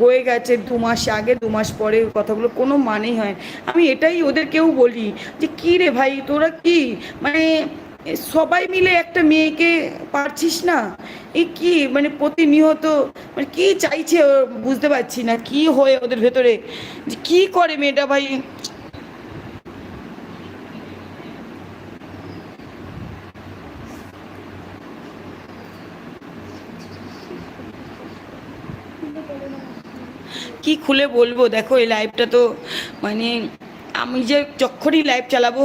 হয়ে গেছে দু মাস আগে, দু মাস পরে কথাগুলো কোনো মানেই হয়। আমি এটাই ওদেরকেও বলি যে, কী রে ভাই, তোরা কি? মানে সবাই মিলে একটা মেয়েকে পারছিস না? এ কি? মানে প্রতিনিয়ত মানে কি চাইছে বুঝতে পারছি না। কি হয় ওদের ভেতরে? যে কি করে মেয়েটা ভাই? কি খুলে বলব? দেখো এই লাইভটা তো মানে আমি যে যখনই লাইভ চালাবো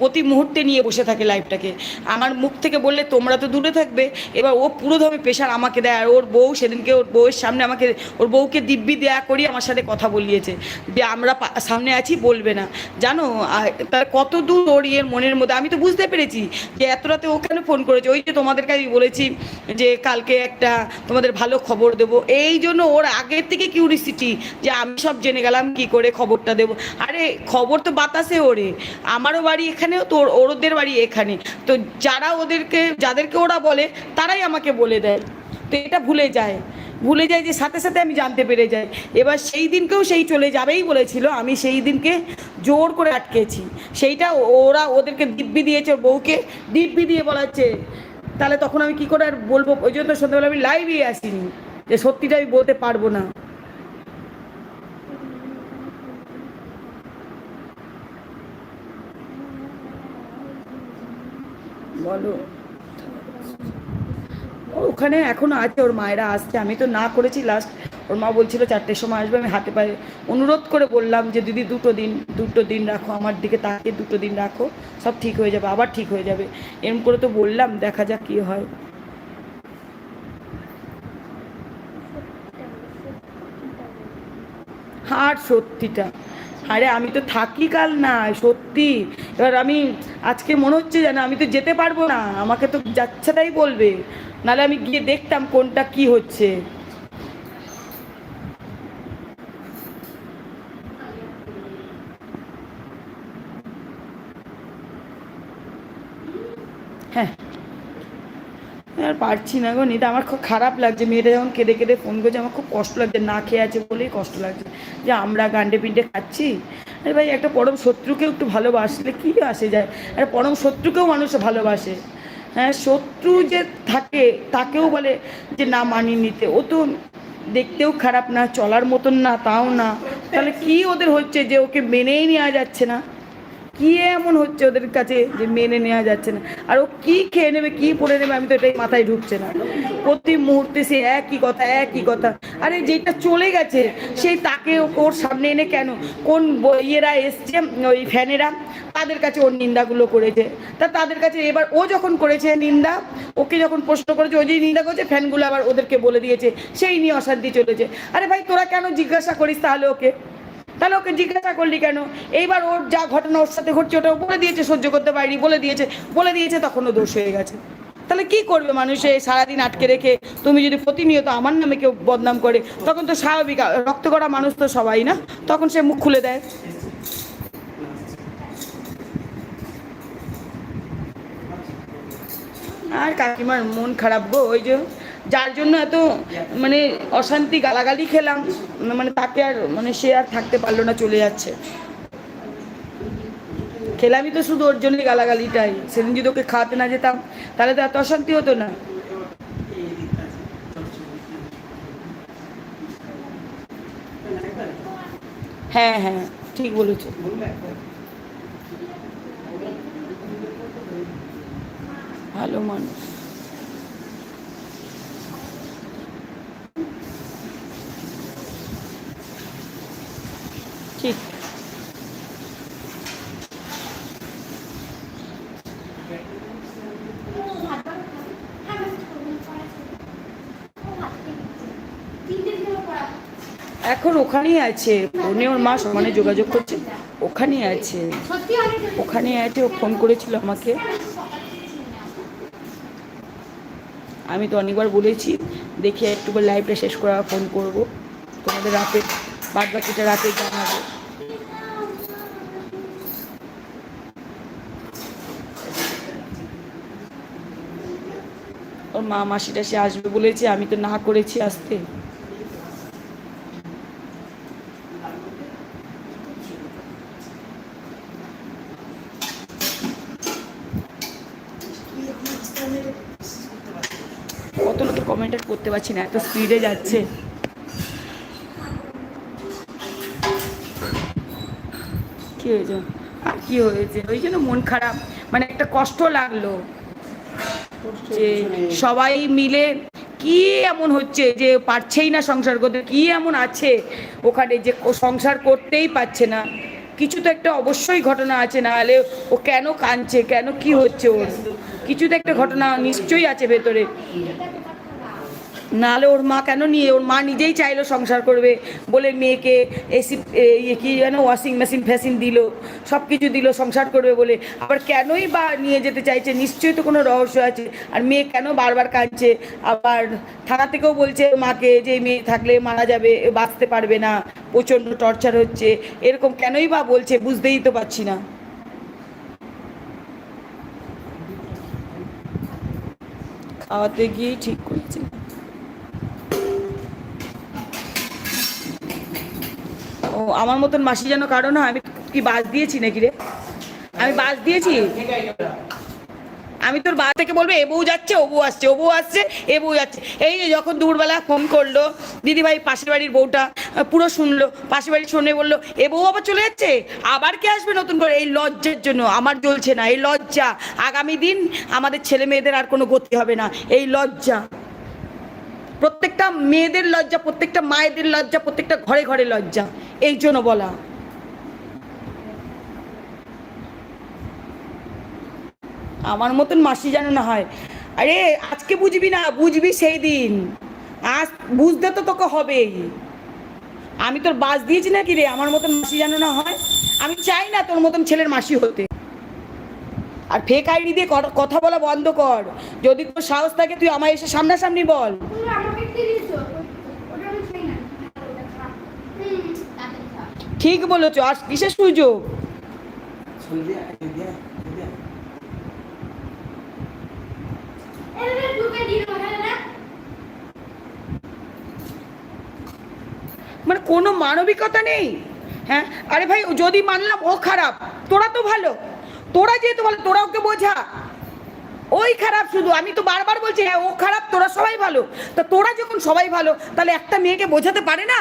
প্রতি মুহূর্তে নিয়ে বসে থাকে লাইফটাকে। আমার মুখ থেকে বললে, তোমরা তো দূরে থাকবে। এবার ও পুরো ধরনের প্রেশার আমাকে দেয়, আর ওর বউ সেদিনকে ওর বউয়ের সামনে আমাকে, ওর বউকে দিব্যি দেয়া করি আমার সাথে কথা বলিয়েছে। যে আমরা সামনে আছি, বলবে না। জানো তার কত দূর ওর ইয়ের মনের মধ্যে, আমি তো বুঝতে পেরেছি যে এত রাতে ও কেন ফোন করেছে? ওই যে তোমাদেরকে আমি বলেছি যে কালকে একটা তোমাদের ভালো খবর দেবো। এই জন্য ওর আগের থেকে কিউরিসিটি যে আমি সব জেনে গেলাম, কি করে খবরটা দেবো? আরে, খবর তো বাতাসে ওরে আমারও বাড়ি এখানেও তো ওদের বাড়ি এখানে। তো যারা ওদেরকে, যাদেরকে ওরা বলে, তারাই আমাকে বলে দেয়। তো এটা ভুলে যায়। ভুলে যায় যে সাথে সাথে আমি জানতে পেরে যাই। এবার সেই দিনকেও সেই চলে যাবেই বলেছিল। আমি সেই দিনকে জোর করে আটকেছি। সেইটা ওরা ওদেরকে দিব্যি দিয়েছে বউকে। দিব্যি দিয়ে বলাচ্ছে, তাহলে তখন আমি কি করে আর বলব? ওই জন্য সন্ধ্যাবেলা আমি লাইভই আসিনি। যে সত্যিটা আমি বলতে পারব না। বলো। ওখানে এখনও আছে, ওর মায়েরা আসছে। আমি তো না করেছি লাস্ট ওর মা বলছিল চারটের সময় আসবে, আমি হাতে পায়ে অনুরোধ করে বললাম যে, দিদি, দুটো দিন দুটো দিন রাখো, আমার দিকে তাকে দুটো দিন রাখো, সব ঠিক হয়ে যাবে, আবার ঠিক হয়ে যাবে। এরম করে তো বললাম, দেখা যাক কী হয়। আর সত্যিটা। আরে আমি তো থাকি কাল না, সত্যি। এবার আমি, আজকে মনে হচ্ছে যেন আমি তো যেতে পারব না, আমাকে তো যাচ্ছেটাই বলবে। নাহলে আমি গিয়ে দেখতাম কোনটা কি হচ্ছে। হ্যাঁ। পারছি না গো নিতে আমার খুব খারাপ লাগছে। মেয়েটা যখন কেঁদে কেঁদে ফোন করছে, আমার খুব কষ্ট লাগছে, না খেয়ে আছে বলেই কষ্ট লাগছে। যে আমরা গান্ডে পিন্ডে খাচ্ছি? আরে ভাই, একটা পরম শত্রুকেও একটু ভালোবাসলে কী আসে যায়? আর পরম শত্রুকেও মানুষ ভালোবাসে। হ্যাঁ শত্রু যে থাকে, তাকেও বলে যে না মানিয়ে নিতে। ও তো দেখতেও খারাপ না, চলার মতন না, তাও না। তাহলে কি ওদের হচ্ছে যে ওকে মেনেই নেওয়া যাচ্ছে না? কি এমন হচ্ছে ওদের কাছে যে মেনে নেওয়া যাচ্ছে না? আর ও কি খেয়ে নেবে, কি পরে নেবে, আমি তো এটাই মাথায় ঢুকছে না। প্রতি মুহূর্তে সে একই কথা একই কথা। আরে যেটা চলে গেছে সেই তাকে ওর সামনে এনে কেন? কোন ইয়েরা এসছে, ওই ফ্যানেরা? তাদের কাছে ওর নিন্দাগুলো করেছে। তা তাদের কাছে এবার ও যখন করেছে নিন্দা, ওকে যখন প্রশ্ন করেছে, ও যে নিন্দা করেছে, ফ্যানগুলো আবার ওদেরকে বলে দিয়েছে। সেই নিয়ে অশান্তি চলেছে। আরে ভাই, তোরা কেন জিজ্ঞাসা করিস তাহলে ওকে? তাহলে ওকে জিজ্ঞাসা করলি কেন? এইবার ওর যা ঘটনা ওর সাথে ঘটছে, ওটা বলে দিয়েছে, সহ্য করতে পারিনি, বলে দিয়েছে বলে দিয়েছে, তখনও দোষ হয়ে গেছে। তাহলে কি করবে মানুষে সারাদিন আটকে রেখে? তুমি যদি প্রতিনিয়ত আমার নামে কেউ বদনাম করে, তখন তো স্বাভাবিক রক্ত করা মানুষ তো সবাই না? তখন সে মুখ খুলে দেয়। আর কাকিমার মন খারাপ গো, ওই যে যার জন্য এত মানে অশান্তি গালাগালি খেলাম মানে তাকে আর মানে সে আর থাকতে পারল না, চলে যাচ্ছে। খেলামই তো শুধু ওর জন্যই গালাগালিটাই। সেদিন যদি ওকে খাওয়াতে না যেতাম, তাহলে তো এত অশান্তি হতো না। হ্যাঁ হ্যাঁ ঠিক বলেছ। ভালো মানুষ ঠিক এখন ওখানেই আছে। ফোনে ওর মা সমানে যোগাযোগ করছে। ওখানেই আছে। ওখানে আছে, ও ফোন করেছিল আমাকে। আমি তো অনেকবার বলেছি, দেখি একটু লাইভটা শেষ করে ফোন করব। তোমাদের রাতে বাদ বাকিটা রাতে জানাব। ওর মা, মাসিটা সে আসবে বলেছে, আমি তো না করেছি আসতে। কমেন্ট আর করতে পারছি না এত স্পিডে যাচ্ছে। কি হয়েছে? আর কি হয়েছে? ওই জন্য মন খারাপ। মানে একটা কষ্ট লাগল যে সবাই মিলে কি এমন হচ্ছে যে পারছেই না সংসার করতে কি এমন আছে ওখানে যে সংসার করতেই পারছে না। কিছু তো একটা অবশ্যই ঘটনা আছে না হলে ও কেন কাঁদছে কেন কি হচ্ছে ওর? কিছু তো একটা ঘটনা নিশ্চয়ই আছে ভেতরে। নাহলে ওর মা কেন নিয়ে, ওর মা নিজেই চাইলো সংসার করবে বলে মেয়েকে এসি ইয়ে কি যেন ওয়াশিং মেশিন ফ্যাশিন দিল সব কিছু দিল, সংসার করবে বলে। আবার কেনই বা নিয়ে যেতে চাইছে? নিশ্চয়ই তো কোনো রহস্য আছে। আর মেয়ে কেন বারবার কাঁদছে? আবার থানা থেকেও বলছে মাকে যে মেয়ে থাকলে মারা যাবে, বাঁচতে পারবে না, প্রচণ্ড টর্চার হচ্ছে। এরকম কেনই বা বলছে বুঝতেই তো পারছি না। খাওয়াতে গিয়েই ঠিক করেছি। ও, আমার মতন মাসি যেন কারও না আমি কি বাস দিয়েছি নাকি রে? আমি বাস দিয়েছি? আমি তোর বাস থেকে বলব, এ বউ যাচ্ছে, ও বউ আসছে, ও বউ আসছে, এ বউ যাচ্ছে। এই যখন দুপুরবেলা ফোন করল দিদি ভাই পাশের বাড়ির বউটা, পুরো শুনলো, পাশের বাড়ি শুনে বলল, এ বউ আবার চলে যাচ্ছে? আবার কে আসবে নতুন করে? এই লজ্জার জন্য, আমার জ্বলছে না, এই লজ্জা। আগামী দিন আমাদের ছেলে মেয়েদের আর কোনো গতি হবে না, এই লজ্জা। প্রত্যেকটা মেয়েদের লজ্জা, প্রত্যেকটা মায়েদের লজ্জা, প্রত্যেকটা ঘরে ঘরে লজ্জা, এই জন্য বলা। আমার মতন মাসি যেন না হয়। আরে আজকে বুঝবি না বুঝবি সেই দিন। আজ বুঝতে তো তোকে হবেই। আমি তোর বাস দিয়েছি নাকি রে? আমার মতন মাসি যেন না হয়। আমি চাই না তোর মতন ছেলের মাসি হতে। আর ফেক আইডি দিয়ে কথা- বলা বন্ধ কর। যদি তোর সাহস থাকে তুই আমায় এসে সামনাসামনি বল। না। ঠিক বলেছ। আর কিসের সুযোগ এটা ঢুকে দিল হ্যাঁ না মানে কোনো মানবিকতা নেই। হ্যাঁ? আরে ভাই, যদি মানলাম ও খারাপ, তোরা তো ভালো। তোরা যেহেতু ভালো, তোরা ওকে বোঝা। ওই খারাপ শুধু। আমি তো বারবার বলছি হ্যাঁ ও খারাপ, তোরা সবাই ভালো। তা তোরা যখন সবাই ভালো, তাহলে একটা মেয়েকে বোঝাতে পারে না?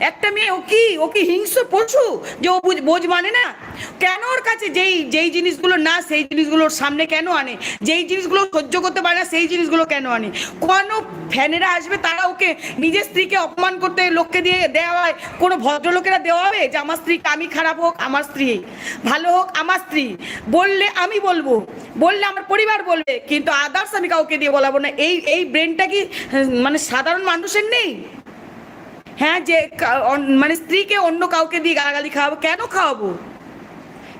একটা মেয়ে, ও কি? ও কি হিংস্র পশু? যে ও বুঝ- মানে না? কেন ওর কাছে যেই যেই জিনিসগুলো না, সেই জিনিসগুলোর সামনে কেন আনে? যেই জিনিসগুলো সহ্য করতে পারে না, সেই জিনিসগুলো কেন আনে? কোনো ফ্যানেরা আসবে, তারা ওকে নিজের স্ত্রীকে অপমান করতে লোককে দিয়ে দেওয়া হয়? কোনো ভদ্রলোকেরা দেওয়া হবে? যে আমার স্ত্রীকে আমি খারাপ হোক, আমার স্ত্রী ভালো হোক, আমার স্ত্রী। বললে আমি বলব, বললে আমার পরিবার বলবে, কিন্তু আদার্স আমি কাউকে দিয়ে বলাবো না। এই এই ব্রেনটা কি মানে সাধারণ মানুষের নেই? হ্যাঁ যে মানে স্ত্রীকে অন্য কাউকে দিয়ে গালাগালি খাওয়াবো, কেন খাওয়াবো?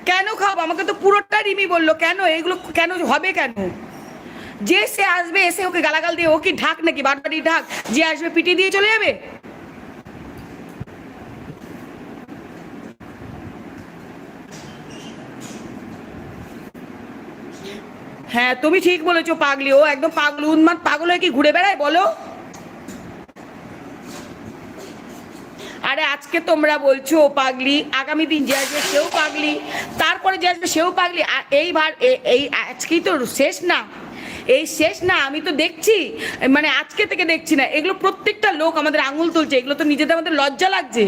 কেন খাওয়াবো? আমাকে তো পুরোটা রিমি বলল, কেন এগুলো, কেন হবে কেন? যে সে আসবে, এসে ওকে গালাগাল দিয়ে, ও কি ঢাক নাকি? বারবারই ঢাক, যে আসবে পিটি দিয়ে চলে যাবে? হ্যাঁ তুমি ঠিক বলেছ পাগলি, ও একদম পাগল উন্মাদ পাগল হয়ে কি ঘুরে বেড়ায় বলো? আরে আজকে তোমরা বলছো ও পাগলি, আগামী দিন যে আসবে সেও পাগলি, তারপরে যে আসবে সেও পাগলি, আর এইবার এই আজকেই তো শেষ না, এই শেষ না, আমি তো দেখছি মানে আজকে থেকে দেখছি না, এগুলো প্রত্যেকটা লোক আমাদের আঙুল তুলছে, এগুলো তো নিজেদের আমাদের লজ্জা লাগছে।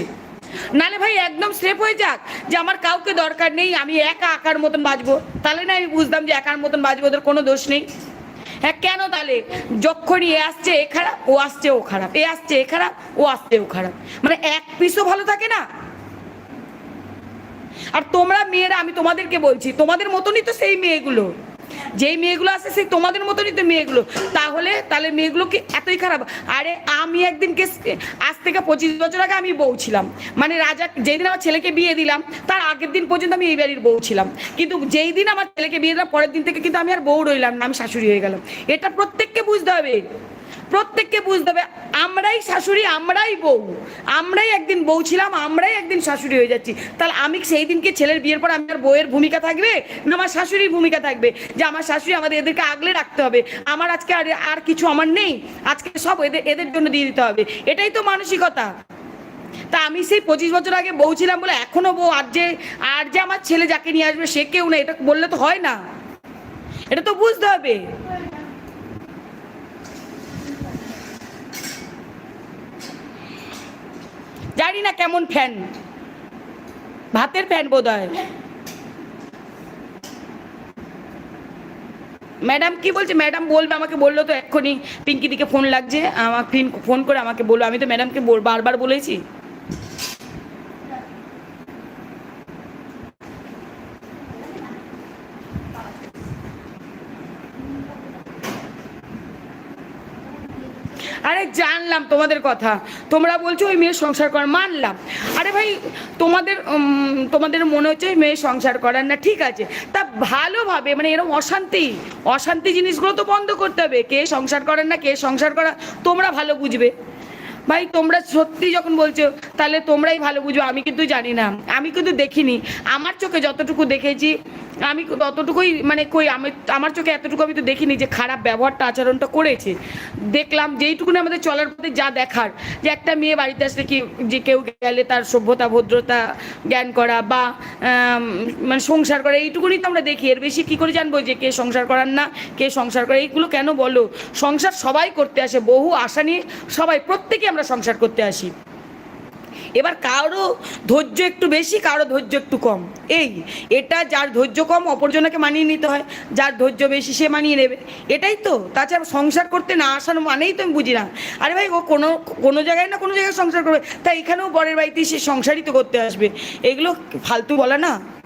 নালে ভাই একদম সেফ হয়ে যাক, যে আমার কাউকে দরকার নেই, আমি একা আকার মতন বাঁচবো তাহলে না আমি বুঝতাম যে একার মতন বাঁচবো ওদের কোনো দোষ নেই। হ্যাঁ কেন তাহলে? যখনই এ আসছে, এ খারাপ, ও আসছে, ও খারাপ। এ আসছে, এ খারাপ, ও আসছে, ও খারাপ। মানে এক পিসও ভালো থাকে না? আর তোমরা মেয়েরা, আমি তোমাদেরকে বলছি, তোমাদের মতনই তো সেই মেয়েগুলো। যেই মেয়েগুলো আছে, সেই তোমাদের মতনই তো মেয়েগুলো। তাহলে তাহলে মেয়েগুলো কি এতই খারাপ? আরে, আমি একদিনকে আজ থেকে পঁচিশ বছর আগে আমি বউ ছিলাম। মানে রাজা যেই দিন আমার ছেলেকে বিয়ে দিলাম, তার আগের দিন পর্যন্ত আমি এই বাড়ির বউ ছিলাম। কিন্তু যেই দিন আমার ছেলেকে বিয়ে দিলাম, পরের দিন থেকে কিন্তু আমি আর বউ রইলাম না, আমি শাশুড়ি হয়ে গেলাম। এটা প্রত্যেককে বুঝতে হবে। প্রত্যেককে বুঝতে হবে, আমরাই শাশুড়ি, আমরাই বউ। আমরাই একদিন বউ ছিলাম, আমরাই একদিন শাশুড়ি হয়ে যাচ্ছি। তাহলে আমি সেই দিনকে ছেলের বিয়ের পর আমার বউয়ের ভূমিকা থাকবে? না, আমার শাশুড়ির ভূমিকা থাকবে? যে আমার শাশুড়ি আমাদের এদেরকে আগলে রাখতে হবে। আমার আজকে আর আর কিছু আমার নেই। আজকে সব এদের এদের জন্য দিয়ে দিতে হবে। এটাই তো মানসিকতা। তা আমি সেই পঁচিশ বছর আগে বউ ছিলাম বলে এখনও বউ, আর যে আর যে আমার ছেলে যাকে নিয়ে আসবে সে কেউ না এটা বললে তো হয় না। এটা তো বুঝতে হবে। জানি না কেমন ফ্যান। ভাতের ফ্যান বোধ হয় ম্যাডাম কি বলছে? ম্যাডাম বলবে, আমাকে বলল তো এক্ষুনি। পিঙ্কি দিকে ফোন লাগছে। আমার ফোন করে আমাকে বলল। আমি তো ম্যাডামকে বারবার বলেছি। আরে জানলাম তোমাদের কথা। তোমরা বলছো ওই মেয়ের সংসার কর মানলাম। আরে ভাই, তোমাদের তোমাদের মনে হচ্ছে ওই মেয়ে সংসার করার না, ঠিক আছে। তা ভালোভাবে মানে এরকম অশান্তি অশান্তি জিনিসগুলো তো বন্ধ করতে হবে। কে সংসার করার না, কে সংসার করা তোমরা ভালো বুঝবে। ভাই, তোমরা সত্যি যখন বলছো, তাহলে তোমরাই ভালো বুঝো, আমি কিন্তু জানি না। আমি কিন্তু দেখিনি। আমার চোখে যতটুকু দেখেছি, আমি ততটুকুই মানে কই, আমি, আমার চোখে এতটুকু আমি তো দেখিনি যে খারাপ ব্যবহারটা, আচরণটা করেছে। দেখলাম যেইটুকুনি আমাদের চলার পথে যা দেখার, যে একটা মেয়ে বাড়িতে আসলে কি, যে কেউ গেলে তার সভ্যতা, ভদ্রতা, জ্ঞান করা বা মানে সংসার করা, এইটুকুনি তো আমরা দেখি। এর বেশি কি করে জানব যে কে সংসার করার না, কে সংসার করে? এইগুলো কেন বলো? সংসার সবাই করতে আসে, বহু আশা নিয়ে সবাই, প্রত্যেকে আমরা সংসার করতে আসি। এবার কারও ধৈর্য একটু বেশি, কারও ধৈর্য একটু কম। এই, এটা যার ধৈর্য কম, অপরজনকে মানিয়ে নিতে হয়। যার ধৈর্য বেশি, সে মানিয়ে নেবে। এটাই তো। তাছাড়া সংসার করতে না আসার মানেই তো আমি বুঝি না। আরে ভাই, ও কোনো কোনো জায়গায় না কোনো জায়গায় সংসার করবে। তাই এখানেও বরের বাড়িতে সে সংসারই তো করতে আসবে। এগুলো ফালতু বলা না।